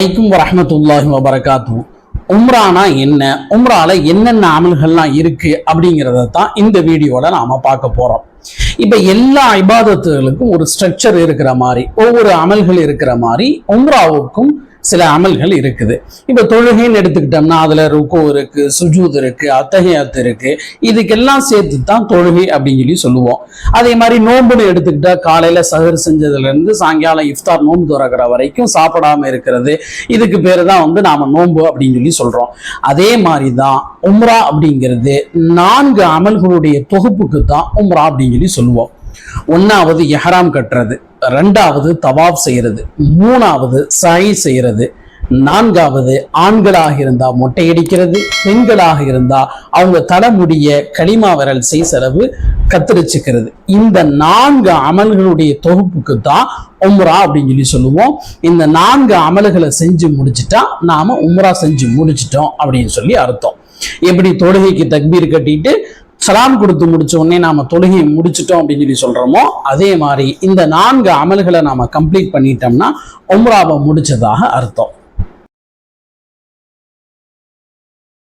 வலைக்கும் வரஹமத்துல்லாஹி வபரகாத்தும் உம்ரானா என்ன? உம்ரால என்னென்ன அமல்கள்லாம் இருக்கு அப்படிங்கிறத தான் இந்த வீடியோல நாம பார்க்க போறோம். இப்ப எல்லா இபாதத்துகளுக்கும் ஒரு ஸ்ட்ரக்சர் இருக்கிற மாதிரி ஒவ்வொரு அமல்கள் இருக்கிற மாதிரி உம்ராவுக்கும் சில அமல்கள் இருக்குது. இப்ப தொழுகைன்னு எடுத்துக்கிட்டோம்னா அதுல ருக்கோ இருக்கு சுஜூத் இருக்கு அத்தகையாத்து இருக்கு. இதுக்கெல்லாம் சேர்த்து தான் தொழுகை அப்படின்னு சொல்லி சொல்லுவோம். அதே மாதிரி நோன்புன்னு எடுத்துக்கிட்டா காலையில சகர் செஞ்சதுல இருந்து சாயங்காலம் இஃப்தார் நோன்பு திறக்கிற வரைக்கும் சாப்பிடாம இருக்கிறது. இதுக்கு பேரு தான் வந்து நாம நோன்பு அப்படின்னு சொல்லி சொல்றோம். அதே மாதிரி தான் உம்ரா அப்படிங்கிறது நான்கு அமல்களுடைய தொகுப்புக்கு தான் உம்ரா அப்படின்னு சொல்லி சொல்லுவோம். ஒன்றாவது எஹராம் கட்டுறது ரெண்டாவது தவாப் செய்கிறது மூணாவது சாய் செய்கிறது நான்காவது ஆண்களாக இருந்தால் மொட்டையடிக்கிறது பெண்களாக இருந்தால் அவங்க தலைமுடிய களிமா விரல் செய் செலவு கத்திரிச்சுக்கிறது. இந்த நான்கு அமல்களுடைய தொகுப்புக்கு தான் உம்ரா அப்படின்னு சொல்லி சொல்லுவோம். இந்த நான்கு அமல்களை செஞ்சு முடிச்சிட்டா நாம உம்ரா செஞ்சு முடிச்சிட்டோம் அப்படின்னு சொல்லி அர்த்தம். எப்படி தொழுகைக்கு தக்பீர் கட்டிட்டு சலாம் கொடுத்து முடிச்ச உடனே நாம தொழுகையை முடிச்சிட்டோம் அப்படின்னு சொல்லி சொல்றோமோ அதே மாதிரி இந்த நான்கு அமல்களை நாம கம்ப்ளீட் பண்ணிட்டோம்னா உம்ராவை முடிச்சதாக அர்த்தம்.